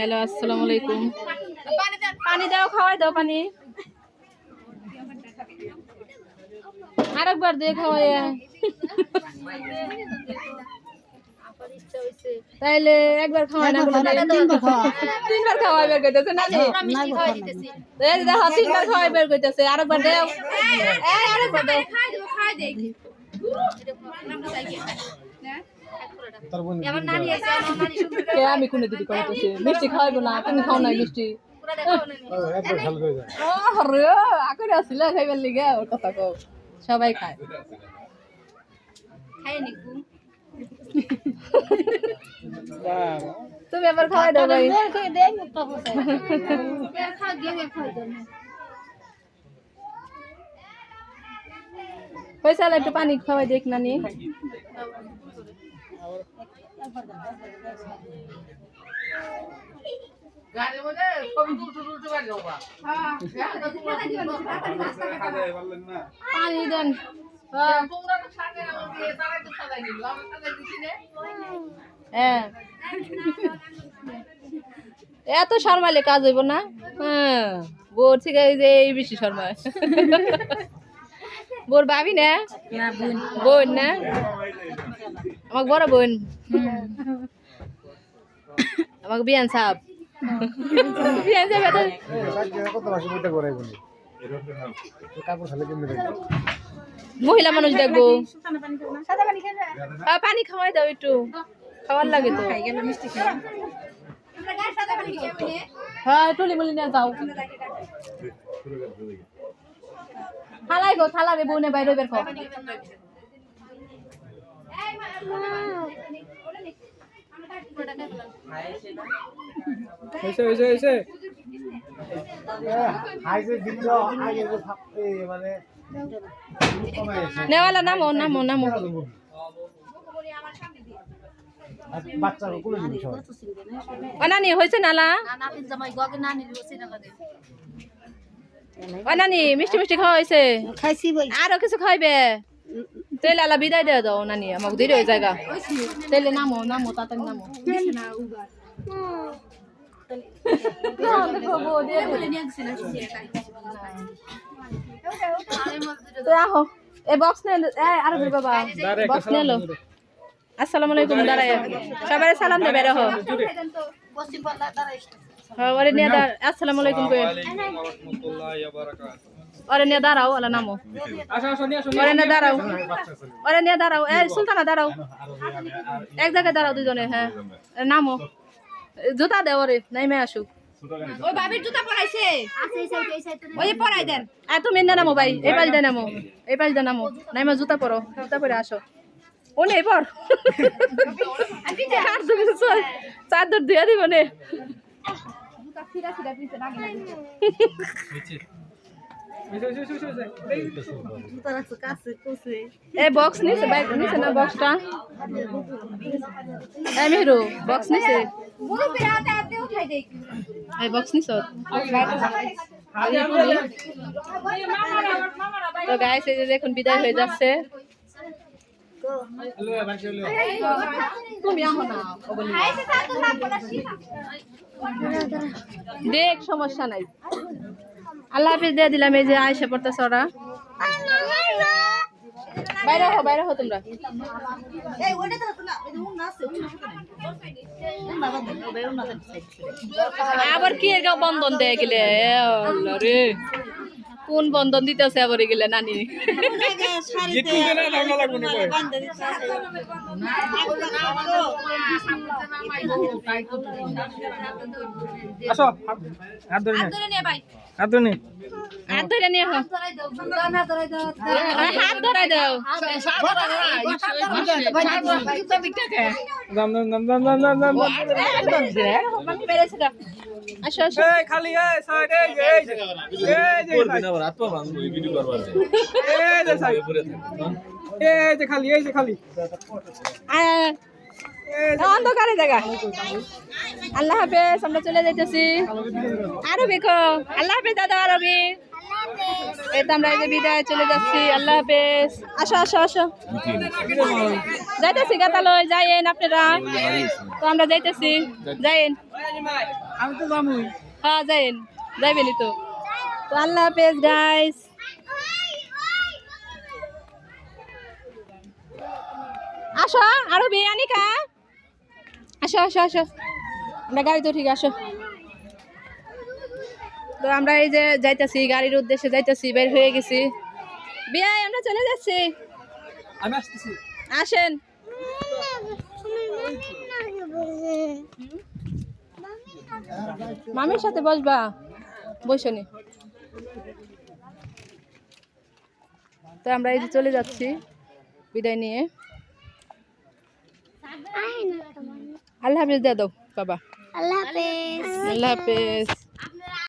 Hello আসসালামু আলাইকুম। পানি দাও খাওয়াই দাও পানি। আরেকবার দিয়ে খাওয়াই তাইলে একবার খাওয়াই না তিনবার খাওয়াই বের করতেছে না দেখো তিনবার খাওয়াই বের করতেছে। আরেকবার দাও। এই আরেকবার দাও। কে আমি কোনে দিদি কইতেছি মিষ্টি খাওয়াইবো না তুমি খাও নাই মিষ্টি। আরে আকরে আসিলা খাইবার লিগে ওর কথা কও। সবাই খায়। তুমি আবার খাওয়াই দাও ভাই। পয়সা একটু পানি খাওয়াই দেখ নানি। পানি দেন হ্যাঁ। হ্যাঁ এত শর্মালে কাজ হইব না? হ্যাঁ। বোর থেকে যে এই বেশি শর্মায়। বোর ভাবি না? বোন না? আমাকে বড় বোন। আমাকে বিয়ান দেখব মহিলা মানুষ দেখব। পানি খাওয়াই দাও একটু। খাওয়ার লাগে তো। হ্যাঁ টুলি মুলি নিয়ে যাও। থালাই গো থালা রে বউনে বাইরে বের কর। হইছে হইছে হইছে হাইজে দিল আগে যে থাকতে মানে নেওয়ালা নামো নামো নামো। অনানি হয়েছে নালা? অনানি মিষ্টি মিষ্টি খাওয়া হয়েছে। খাইছি আরও কিছু খাইবে? তেলে আলা বিদায় দিয়ে দাও নানি আমাকে দিলে ওই জায়গা তেলে নামো নামো তাড়াতাড়ি নামো তো আহো এ বক্স নে এ আরে বাবা বক্স নে লো আসসালামু আলাইকুম দাঁড়ায় সবাই সালাম দেবে রহ ওরে আসসালামু আলাইকুম ওরে নিয়ে দাঁড়াও আলা নামো। ওরে নিয়ে দাঁড়াও। ওরে নিয়ে দাঁড়াও। এ সুলতানা দাঁড়াও। এক জায়গায় দাঁড়াও দুজনে হ্যাঁ। এ, নামো। জুতা দে ওরে নাইমে আসুক। ওই বাবির জুতা পরাইছে। ওই পরাই দেন। আর তুমি না নামো ভাই এই পাশ দিয়ে নামো এই পাশ দিয়ে নামো। নাইমা জুতা পরো জুতা পরে আসো। ও নেই পর। আর তুমি চল, চাদর দিয়ে দিব নে। এ বক্স বাইক না বক্সটা এ বক্স নিছে? বক্স নিছ তো গাইস যে দেখুন বিদায় হয়ে যাচ্ছে। দেখ, সমস্যা নাই। আল্লাহ হাফিজ দিয়ে দিলাম এই যে আয়সা পড়তে সরা বাইরে হো বাইরে হো তোমরা। আবার কি বন্ধন দেয় গেলে? রে। কোন বন্ধন দিতেছে আবার গেলে নানি হাত ধরে নে হাত ধরে নে হাত ধরে নিয়ে হো হাত ধরে দাও দাম দাম দাম দাম দাম দাম দাম আসো আসো। এই খালি এই সাইড এই যে, এই যে। এই যে আবার হাত ভাঙবো এই ভিডিও করবার এই যে সাইড উপরে থাকবে? এই যে খালি এই যে খালি। অন্ধকারে জায়গা। আল্লাহ হাফেজ আমরা চলে যাইতেছি। আরবি কো আল্লাহ হাফেজ দাদা আরবি এই তো আমরা এই যে বিদায় চলে যাচ্ছি। আল্লাহ হাফেজ। আসো আসো আসো। যাইতেছি গাতালয় যাইয়েন আপনারা। তো আমরা যাইতেছি। যাইয়েন। আমি তো জামুই হ্যাঁ যাইয়েন যাইবেনই তো। তো আল্লাহ হাফেজ গাইস আসো আরও বিরিয়ানি খা। আসো আসো আসো। আমরা গাড়ি তো ঠিক আসো। তো আমরা এই যে যাইতেছি গাড়ির উদ্দেশ্যে যাইতেছি বের হয়ে গেছি। বিয়াই আমরা চলে যাচ্ছি। আমি আসতেছি। আসেন। মামির সাথে বসবা। বসনি তো আমরা এই যে চলে যাচ্ছি বিদায় নিয়ে। আল্লাহ হাফিজ দিয়ে দাও বাবা। আল্লাহ হাফেজ। আল্লাহ হাফেজ।